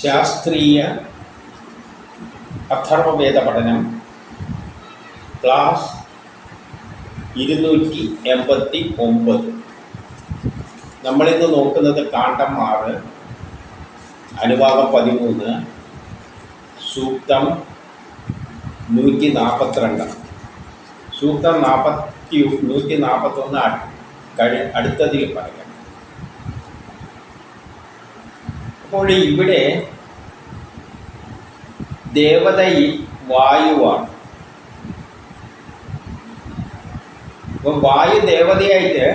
ശാസ്ത്രീയ അഥർവവേദ പഠനം ക്ലാസ് ഇരുന്നൂറ്റി എൺപത്തി ഒമ്പത് നമ്മളിന്ന് നോക്കുന്നത് കാണ്ടം ആറ് അനുഭാഗം പതിമൂന്ന് സൂക്തം നൂറ്റി നാൽപ്പത്തിരണ്ട് സൂക്തം നാൽപ്പത്തി നൂറ്റി നാൽപ്പത്തൊന്ന് അടുത്തതിൽ പറയാം. അപ്പോൾ ഇവിടെ ദേവത വായുവാണ്. അപ്പം വായു ദേവതയായിട്ട്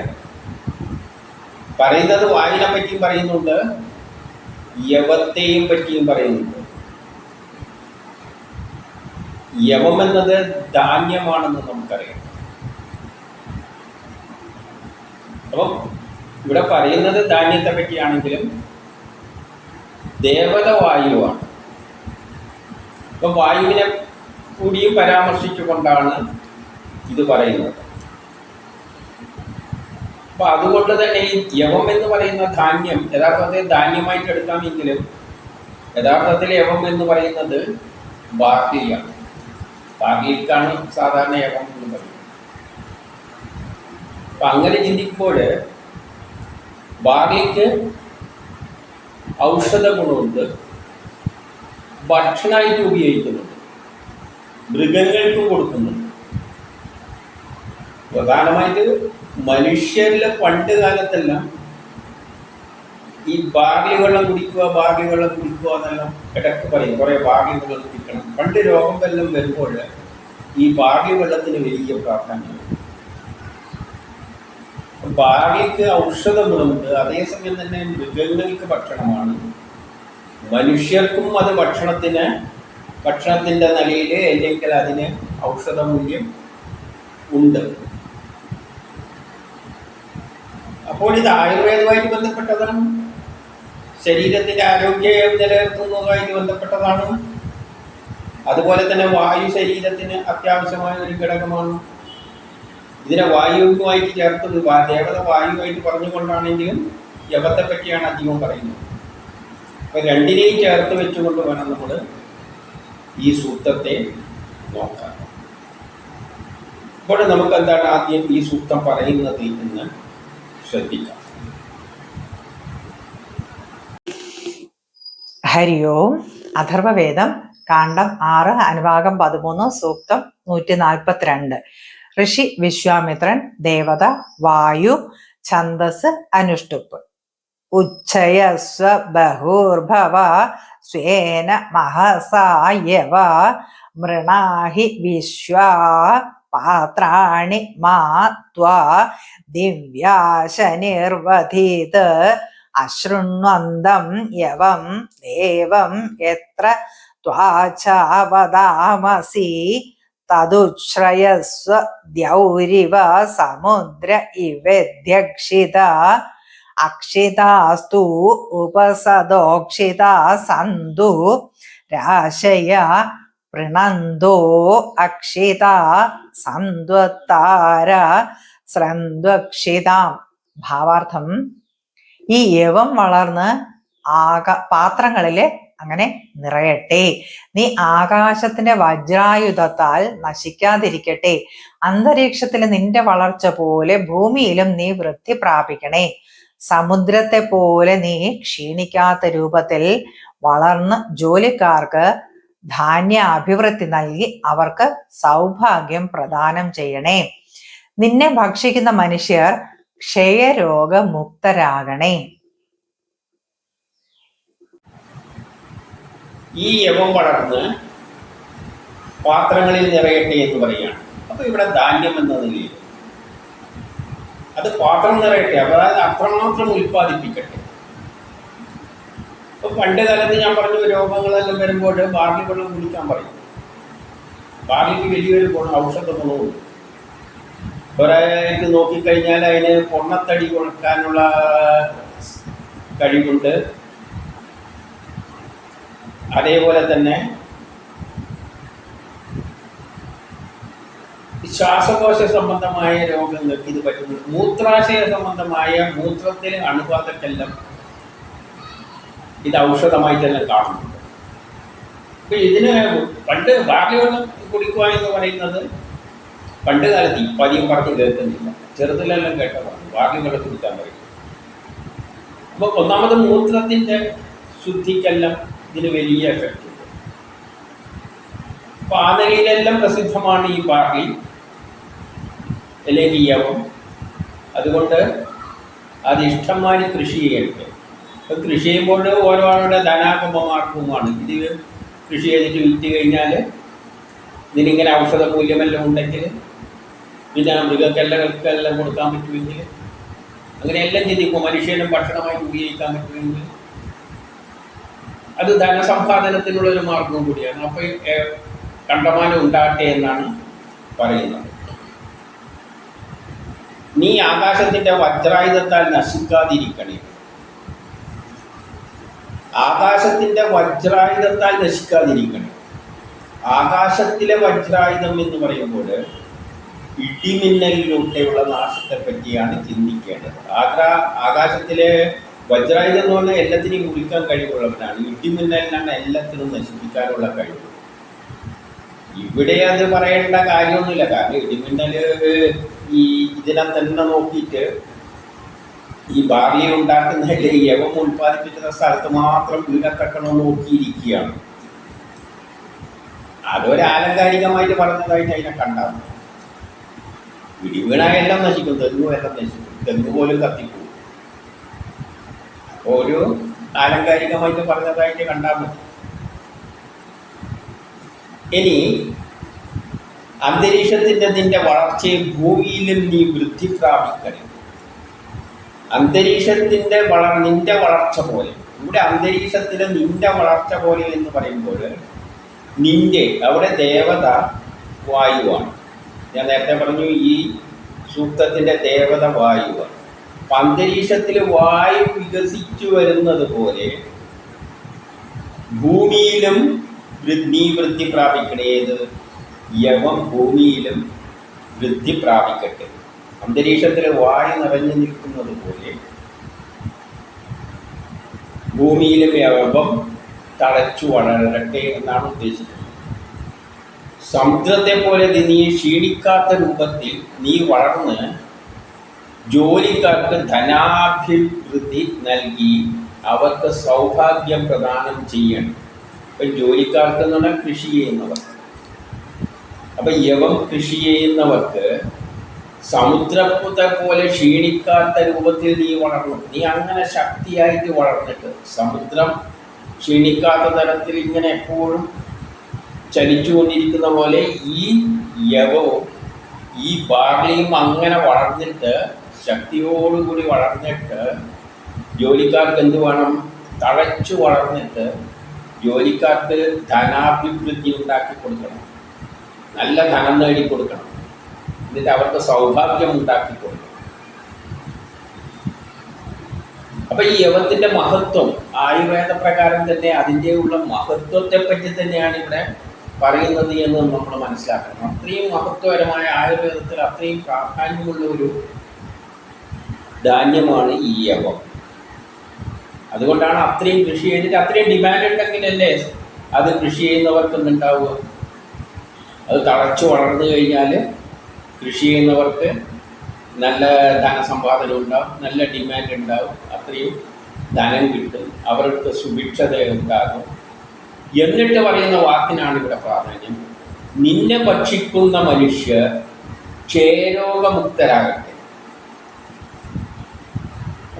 പറയുന്നത് വായുവിനെ പറ്റിയും പറയുന്നുണ്ട് യവത്തെയും പറ്റിയും പറയുന്നുണ്ട്. യവം എന്നത് ധാന്യമാണെന്ന് നമുക്കറിയാം. അപ്പം ഇവിടെ പറയുന്നത് ധാന്യത്തെ പറ്റിയാണെങ്കിലും ദേവത വായുവാണ് അപ്പം വായുവിനെ കൂടിയും പരാമർശിച്ചുകൊണ്ടാണ് ഇത് പറയുന്നത്. അപ്പൊ അതുകൊണ്ട് തന്നെ ഈ യവം എന്ന് പറയുന്ന ധാന്യം യഥാർത്ഥത്തിൽ ധാന്യമായിട്ട് എടുക്കാമെങ്കിലും യഥാർത്ഥത്തിൽ യവം എന്ന് പറയുന്നത് ബാർലിയാണ് ബാർലിക്കാണ് സാധാരണ യവം എന്ന് പറയുന്നത്. അപ്പൊ അങ്ങനെ ചിന്തിക്കുമ്പോൾ ബാർലിക്ക് ഔഷധ ഗുണമുണ്ട് ഭക്ഷണമായിട്ട് ഉപയോഗിക്കുന്നുണ്ട് മൃഗങ്ങൾക്കും കൊടുക്കുന്നുണ്ട് പ്രധാനമായിട്ട് മനുഷ്യരിലെ പണ്ട് കാലത്തെല്ലാം ഈ ബാർലി വെള്ളം കുടിക്കുക ബാർലി വെള്ളം കുടിക്കുക എന്നെല്ലാം ഇടയ്ക്ക് പറയും. കുറേ ബാർലി വെള്ളം കുടിക്കണം. പണ്ട് രോഗം വല്ലതും വരുമ്പോൾ ഈ ബാർലി വെള്ളത്തിന് വലിയ പ്രാധാന്യമാണ് ബാർലിക്ക് ഔഷധ ഗുണമുണ്ട് അതേസമയം തന്നെ മൃഗങ്ങൾക്ക് ഭക്ഷണമാണ്. മനുഷ്യർക്കും അത് ഭക്ഷണത്തിന് ഭക്ഷണത്തിന്റെ നിലയിൽ അല്ലെങ്കിൽ അതിന് ഔഷധ മൂല്യം ഉണ്ട്. അപ്പോൾ ഇത് ആയുർവേദവുമായിട്ട് ബന്ധപ്പെട്ടതാണ്. ശരീരത്തിന്റെ ആരോഗ്യം നിലനിർത്തുന്നതുമായിട്ട് ബന്ധപ്പെട്ടതാണ്. അതുപോലെ തന്നെ വായു ശരീരത്തിന് അത്യാവശ്യമായ ഒരു ഘടകമാണ്. ഇതിനെ വായുവുമായിട്ട് ചേർത്ത് ദേവത വായുവായിട്ട് പറഞ്ഞുകൊണ്ടാണെങ്കിലും യവത്തെ പറ്റിയാണ് അധികവും പറയുന്നത്. അപ്പം രണ്ടിനെയും ചേർത്ത് വെച്ചുകൊണ്ട് വേണം നമ്മൾ ഈ സൂക്തത്തെ നോക്കാൻ. അപ്പോൾ നമുക്ക് എന്താണ് ആദ്യം ഈ സൂക്തം പറയുന്നത് എന്ന് ശ്രദ്ധിക്കാം. ഹരി ഓം. അഥർവവേദം കാണ്ഡം ആറ് അനുഭാഗം പതിമൂന്ന് സൂക്തം നൂറ്റി നാൽപ്പത്തിരണ്ട് ഋഷി വിശ്വാമിത്രൻ ദേവത വായു ഛന്ദസ് അനുഷ്ടുപ്പ്. ഉച്ചയസ്വ ബഹൂർഭവ സ്വേന മഹസായവ മൃണാഹി വിശ്വാ പാത്രാണി മാ ത്വാ ദിവ്യാശനിർവധീത് അശൃണ്വന്തം യവം ദേവം എത്ര ത്വാചാവതാമസി തതുശ്രയസ്വ ദ്യൗരിവ സമുദ്ര ഇവധ്യക്ഷിത അക്ഷിതാസ്തു ഉപസദോക്ഷിതാ സന്തു രാശയ പ്രണന്തോ അക്ഷിത സന്ത്വത്താര സ്രന്വക്ഷിതാം ഭാവാർത്ഥം ഈ യവം വളർന്ന് ആക പാത്രങ്ങളിൽ അങ്ങനെ നിറയട്ടെ. നീ ആകാശത്തിന്റെ വജ്രായുധത്താൽ നശിക്കാതിരിക്കട്ടെ. അന്തരീക്ഷത്തിൽ നിന്റെ വളർച്ച പോലെ ഭൂമിയിലും നീ വൃത്തി പ്രാപിക്കണേ. സമുദ്രത്തെ പോലെ നീ ക്ഷീണിക്കാത്ത രൂപത്തിൽ വളർന്ന് ജോലിക്കാർക്ക് ധാന്യ അഭിവൃദ്ധി നൽകി അവർക്ക് സൗഭാഗ്യം പ്രദാനം ചെയ്യണേ. നിന്നെ ഭക്ഷിക്കുന്ന മനുഷ്യർ ക്ഷയരോഗമുക്തരാകണേ. ഈ യവം വളർന്ന് പാത്രങ്ങളിൽ നിറയട്ടെ എന്ന് പറയുകയാണ്. അപ്പോൾ ഇവിടെ ധാന്യം എന്നതിൽ അത് പാത്രം നിറയട്ടെ അപ്പോൾ അതായത് അത്രമാത്രം ഉൽപ്പാദിപ്പിക്കട്ടെ. ഇപ്പോൾ പണ്ട് കാലത്ത് ഞാൻ പറഞ്ഞു രോഗങ്ങളെല്ലാം വരുമ്പോൾ ബാർലി വെള്ളം കുടിക്കാൻ പറയും. ബാർലിക്ക് വലിയൊരു ഗുണം ഔഷധ ഗുണവും. ഒരാൾക്ക് നോക്കിക്കഴിഞ്ഞാൽ അതിന് പൊണ്ണത്തടി കൊടുക്കാനുള്ള കഴിവുണ്ട്. അതേപോലെ തന്നെ ശ്വാസകോശ സംബന്ധമായ രോഗങ്ങൾക്ക് ഇത് പറ്റുന്നു മൂത്രാശയ സംബന്ധമായ മൂത്രത്തിൽ അണുബാധക്കെല്ലാം ഇത് ഔഷധമായി തന്നെ കാണുന്നുണ്ട്. അപ്പൊ ഇതിന് പണ്ട് ബാർലി കുടിക്കുക എന്ന് പറയുന്നത് പണ്ട് കാലത്ത് ഇപ്പം അധികം പറഞ്ഞ് കേൾക്കുന്നില്ല. ചെറുതിലെല്ലാം കേട്ടതാണ്. ബാർലി വെള്ളം കുടിക്കാൻ പറയും. അപ്പോൾ ഒന്നാമത് മൂത്രത്തിന്റെ ശുദ്ധിക്കെല്ലാം ഇതിന് വലിയ എഫക്റ്റ് നിലയിലെല്ലാം പ്രസിദ്ധമാണ് ഈ പാർട്ടി അല്ലെങ്കിൽ യവം അതുകൊണ്ട് അത് ഇഷ്ടമായി കൃഷി ചെയ്യട്ടെ. ഇപ്പം കൃഷി ചെയ്യുമ്പോൾ ഓരോ ആളുടെ ധനാകുംഭമാർക്കുമാണ് ഇത് കൃഷി ചെയ്തിട്ട് വിറ്റ് കഴിഞ്ഞാൽ ഇതിനിങ്ങനെ ഔഷധ മൂല്യമെല്ലാം ഉണ്ടെങ്കിൽ പിന്നെ മൃഗക്കെല്ലകൾക്കെല്ലാം കൊടുക്കാൻ പറ്റുമെങ്കിൽ അങ്ങനെ എല്ലാം ചിന്തിക്കും മനുഷ്യനും ഭക്ഷണമായി ഉപയോഗിക്കാൻ പറ്റുമെങ്കിൽ അത് ധനസമ്പാദനത്തിനുള്ള ഒരു മാർഗം കൂടിയാണ് അപ്പോൾ കണ്ടമാനം ഉണ്ടാകട്ടെ എന്നാണ് പറയുന്നത്. നീ ആകാശത്തിന്റെ വജ്രായുധത്താൽ നശിക്കാതിരിക്കണേ. ആകാശത്തിന്റെ വജ്രായുധത്താൽ നശിക്കാതിരിക്കണേ. ആകാശത്തിലെ വജ്രായുധം എന്ന് പറയുമ്പോൾ ഇടിമിന്നലിലൂടെയുള്ള നാശത്തെ പറ്റിയാണ് ചിന്തിക്കേണ്ടത് ആകാശത്തിലെ വജ്രായുധം എന്ന് പറഞ്ഞാൽ എല്ലാത്തിനെയും കുളിക്കാൻ കഴിവുള്ളവനാണ്. ഇടിമിന്നലിനാണ് എല്ലാത്തിനും നശിപ്പിക്കാനുള്ള കഴിവ്. ഇവിടെ അത് പറയേണ്ട കാര്യമൊന്നുമില്ല. കാരണം ഇടിമിന്നൽ ഈ ഇതിനെ തന്നെ നോക്കിയിട്ട് ഈ ഭാവിയെ ഉണ്ടാക്കുന്ന യവം ഉൽപ്പാദിപ്പിക്കുന്ന സ്ഥലത്ത് മാത്രം വീടത്തക്കണമെന്ന് നോക്കിയിരിക്കുകയാണ്. അതൊരു ആലങ്കാരികമായിട്ട് പറഞ്ഞതായിട്ട് അതിനെ കണ്ടാൽ മതി. ഇടിവീണ എല്ലാം നശിക്കും. തെങ്ങും എല്ലാം നശിക്കും. തെങ്ങ് പോലും അപ്പോൾ ഒരു ആലങ്കാരികമായിട്ട് പറഞ്ഞതായിട്ട് കണ്ടാൽ മതി. ഇനി അന്തരീക്ഷത്തിന്റെ നിന്റെ വളർച്ചയെ ഭൂമിയിലും നീ വൃദ്ധി പ്രാപിക്കണം അന്തരീക്ഷത്തിന്റെ വള നിന്റെ വളർച്ച പോലെ ഇവിടെ അന്തരീക്ഷത്തിലെ നിന്റെ വളർച്ച പോലെ എന്ന് പറയുമ്പോൾ നിന്റെ അവിടെ ദേവത വായുവാണ്. ഞാൻ നേരത്തെ പറഞ്ഞു ഈ സൂക്തത്തിന്റെ ദേവത വായുവാണ്. അന്തരീക്ഷത്തിൽ വായു വികസിച്ചു വരുന്നത് പോലെ ഭൂമിയിലും നീ വൃത്തി പ്രാപിക്കണേത് യവം ഭൂമിയിലും വൃദ്ധി പ്രാപിക്കട്ടെ. അന്തരീക്ഷത്തിൽ വായു നിറഞ്ഞു നിൽക്കുന്നത് പോലെ ഭൂമിയിലും യവം തളച്ചു വളരട്ടെ എന്നാണ് ഉദ്ദേശിക്കുന്നത്. സമുദ്രത്തെ പോലെ നീ ക്ഷീണിക്കാത്ത രൂപത്തിൽ നീ വളർന്ന് ജോലിക്കാർക്ക് ധനാഭിവൃദ്ധി നൽകി. അവർക്ക് സൗഭാഗ്യം പ്രദാനം ചെയ്യണം. ഇപ്പം ജോലിക്കാർക്ക് എന്ന് പറഞ്ഞാൽ കൃഷി ചെയ്യുന്നവർ. അപ്പം യവം കൃഷി ചെയ്യുന്നവർക്ക് സമുദ്രത്തെ പോലെ ക്ഷീണിക്കാത്ത രൂപത്തിൽ നീ വളർന്നു. നീ അങ്ങനെ ശക്തിയായിട്ട് വളർന്നിട്ട് സമുദ്രം ക്ഷീണിക്കാത്ത തരത്തിൽ ഇങ്ങനെ എപ്പോഴും ചലിച്ചുകൊണ്ടിരിക്കുന്ന പോലെ ഈ യവവും ഈ ബാർലിയും അങ്ങനെ വളർന്നിട്ട് ശക്തിയോടുകൂടി വളർന്നിട്ട് ജോലിക്കാർക്ക് എന്ത് വേണം? തഴച്ചു വളർന്നിട്ട് ജോലിക്കാർക്ക് ധനാഭിവൃദ്ധി ഉണ്ടാക്കി കൊടുക്കണം. നല്ല ധനം നേടി കൊടുക്കണം. എന്നിട്ട് അവർക്ക് സൗഭാഗ്യം ഉണ്ടാക്കി കൊടുക്കണം. അപ്പൊ ഈ യവത്തിന്റെ മഹത്വം ആയുർവേദ പ്രകാരം തന്നെ അതിന്റെ ഉള്ള മഹത്വത്തെ പറ്റി തന്നെയാണ് ഇവിടെ പറയുന്നത് എന്ന് നമ്മൾ മനസ്സിലാക്കണം. അത്രയും മഹത്വപരമായ ആയുർവേദത്തിൽ അത്രയും പ്രാധാന്യമുള്ള ഒരു ധാന്യമാണ് ഈ യവം അതുകൊണ്ടാണ് അത്രയും കൃഷി ചെയ്തിട്ട് അത്രയും ഡിമാൻഡ് ഉണ്ടെങ്കിലല്ലേ അത് കൃഷി ചെയ്യുന്നവർക്കൊന്നുണ്ടാവുക. അത് തളച്ചു വളർന്നു കഴിഞ്ഞാൽ കൃഷി ചെയ്യുന്നവർക്ക് നല്ല ധനസമ്പാദനം ഉണ്ടാവും നല്ല ഡിമാൻഡ് ഉണ്ടാവും അത്രയും ധനം കിട്ടും അവർക്ക് സുഭിക്ഷത ഉണ്ടാകും. എന്നിട്ട് പറയുന്ന വാക്കിനാണ് ഇവിടെ പ്രാധാന്യം. നിന്നെ ഭക്ഷിക്കുന്ന മനുഷ്യ ക്ഷയരോഗമുക്തരാകട്ടെ.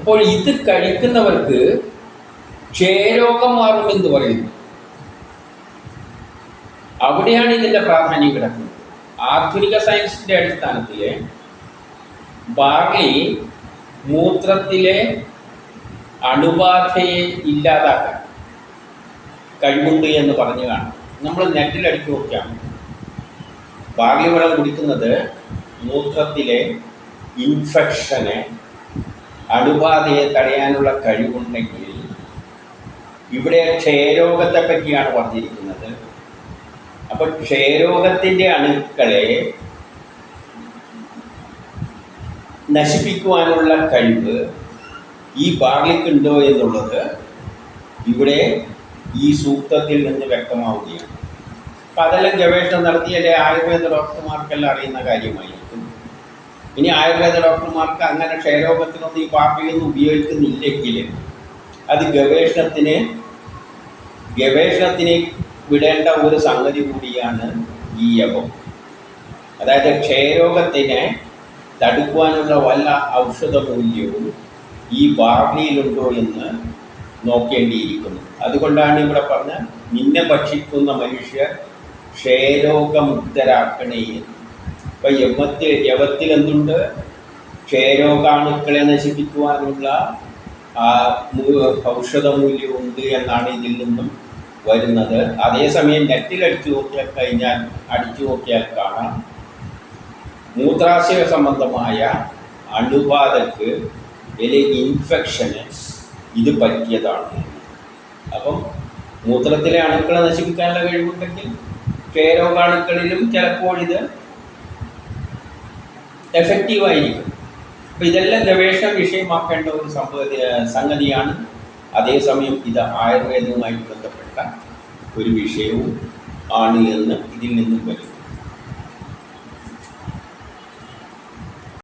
അപ്പോൾ ഇത് കഴിക്കുന്നവർക്ക് ക്ഷയരോഗം മാറുമെന്ന് പറയുന്നു. അവിടെയാണ് ഇതിന്റെ പ്രാധാന്യം കിടക്കുന്നത്. ആധുനിക സയൻസിന്റെ അടിസ്ഥാനത്തിൽ ബാർലി മൂത്രത്തിലെ അണുബാധയെ ഇല്ലാതാക്കാൻ കഴിവുണ്ട് എന്ന് പറഞ്ഞു കാണും നമ്മൾ നെറ്റിൽ അടിച്ചു നോക്കിയാൽ ബാർലി വെള്ളം കുടിക്കുന്നത് മൂത്രത്തിലെ ഇൻഫെക്ഷനെ അണുബാധയെ തടയാനുള്ള കഴിവുണ്ടെങ്കിൽ ഇവിടെ ക്ഷയരോഗത്തെ പറ്റിയാണ് പറഞ്ഞിരിക്കുന്നത്. അപ്പോൾ ക്ഷയരോഗത്തിന്റെ അണുക്കളെ നശിപ്പിക്കുവാനുള്ള കഴിവ് ഈ ബാർലിക്കുണ്ടോ എന്നുള്ളത് ഇവിടെ ഈ സൂക്തത്തിൽ നിന്ന് വ്യക്തമാവുകയാണ്. അപ്പം അതെല്ലാം ഗവേഷണം നടത്തിയല്ലേ? ആയുർവേദ ഡോക്ടർമാർക്കെല്ലാം അറിയുന്ന കാര്യമായിരിക്കും ഇനി ആയുർവേദ ഡോക്ടർമാർക്ക് അങ്ങനെ ക്ഷയരോഗത്തിനൊന്നും ഈ പാർട്ടിയൊന്നും ഉപയോഗിക്കുന്നില്ലെങ്കിൽ അത് ഗവേഷണത്തിന് ഗവേഷണത്തിന് വിടേണ്ട ഒരു സംഗതി കൂടിയാണ് ഈ യവം. അതായത് ക്ഷയരോഗത്തിനെ തടുക്കുവാനുള്ള വല്ല ഔഷധ മൂല്യവും ഈ ബാർലിയിലുണ്ടോ എന്ന് നോക്കേണ്ടിയിരിക്കുന്നു. അതുകൊണ്ടാണ് ഇവിടെ പറഞ്ഞ നിന്നെ ഭക്ഷിക്കുന്ന മനുഷ്യർ ക്ഷയരോഗമുക്തരാക്കണേ എന്ന്. ഇപ്പം യവത്തിൽ യവത്തിൽ എന്തുണ്ട് ക്ഷയരോഗാണുക്കളെ നശിപ്പിക്കുവാനുള്ള ആ മൂ- ഔഷധ മൂല്യമുണ്ട് എന്നാണ് ഇതിൽ നിന്നും വരുന്നത്. അതേസമയം നെറ്റിൽ അടിച്ചു നോക്കിയാൽ കഴിഞ്ഞാൽ അടിച്ചു നോക്കിയാൽ കാണാം. മൂത്രാശയ സംബന്ധമായ അണുബാധക്ക് അല്ലെങ്കിൽ ഇൻഫെക്ഷന് ഇത് പറ്റിയതാണ്. അപ്പം മൂത്രത്തിലെ അണുക്കളെ നശിപ്പിക്കാനുള്ള കഴിവുണ്ടെങ്കിൽ ക്ഷയരോഗാണുക്കളിലും ചിലപ്പോൾ ഇത് എഫക്റ്റീവായിരിക്കും അപ്പം ഇതെല്ലാം ഗവേഷണ വിഷയമാക്കേണ്ട ഒരു സംഭവ സംഗതിയാണ്. അതേസമയം ഇത് ആയുർവേദവുമായി ബന്ധപ്പെട്ട ഒരു വിഷയവും ആണ് എന്ന് ഇതിൽ നിന്നും വരും.